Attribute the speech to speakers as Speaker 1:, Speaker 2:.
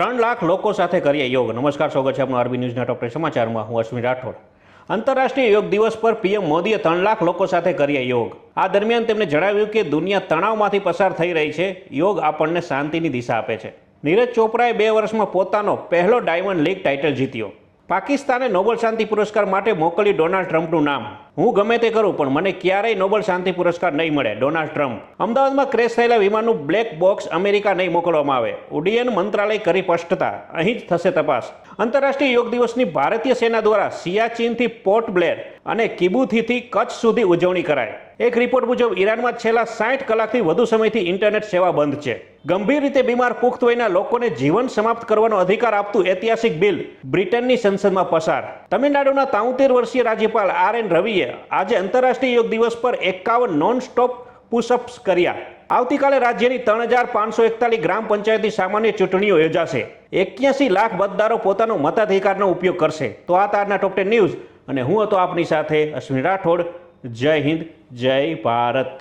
Speaker 1: ત્રણ લાખ લોકો સાથે કરીએ યોગ. નમસ્કાર, સ્વાગત છે આપણું આરબી ન્યૂઝના ટોપ સમાચારમાં. હું અશ્વિન રાઠોડ. આંતરરાષ્ટ્રીય યોગ દિવસ પર પીએમ મોદીએ ત્રણ લાખ લોકો સાથે કરીએ યોગ. આ દરમિયાન તેમણે જણાવ્યું કે દુનિયા તણાવમાંથી પસાર થઈ રહી છે. યોગ આપણને શાંતિની દિશા આપે છે. નીરજ ચોપરાએ બે વર્ષમાં પોતાનો પહેલો ડાયમંડ લીગ ટાઇટલ જીત્યો. પાકિસ્તાને નોબેલ શાંતિ પુરસ્કાર માટે મોકલ્યું ડોનાલ્ડ ટ્રમ્પનું નામ. હું ગમે તે કરું, પણ મને ક્યારેય નોબેલ શાંતિ પુરસ્કાર નહીં મળે. Donald Trump. અમદાવાદમાં ક્રેશ થયેલા વિમાનનું બ્લેક બોક્સ અમેરિકા નહીં મોકલવામાં આવે. ઉડ્ડયન મંત્રાલય કરી સ્પષ્ટતા. અહીં જ થશે તપાસ. આંતરરાષ્ટ્રીય યોગ દિવસની ભારતીય સેના દ્વારા સિયાચીનથી પોર્ટ બ્લેર અને કિબુથીથી કચ્છ સુધી ઉજવણી કરાય એક રિપોર્ટ મુજબ, ઈરાનમાં છેલ્લા સાઠ કલાકથી વધુ સમયથી ઇન્ટરનેટ સેવા બંધ છે. ગંભીર રીતે બીમાર પુખ્ત વયના લોકોને જીવન સમાપ્ત કરવાનો અધિકાર આપતું ઐતિહાસિક બિલ બ્રિટનની સંસદમાં પસાર. તમિલનાડુના તાઉતેર વર્ષીય રાજ્યપાલ આર એન રવિએ આજે આંતરરાષ્ટ્રીય યોગ દિવસ પર એકાવન નોન સ્ટોપ પુશઅપ્સ કર્યા. આવતીકાલે રાજ્યની ત્રણ હજાર પાંચસો એકતાલીસ ગ્રામ પંચાયતની સામાન્ય ચૂંટણીઓ યોજાશે. એક્યાસી લાખ મતદારો પોતાનો મતાધિકારનો ઉપયોગ કરશે. તો આ તારના ટોપ ટેન ન્યૂઝ અને હું હતો આપની સાથે અશ્વિન રાઠોડ. જય હિન્દ, જય ભારત.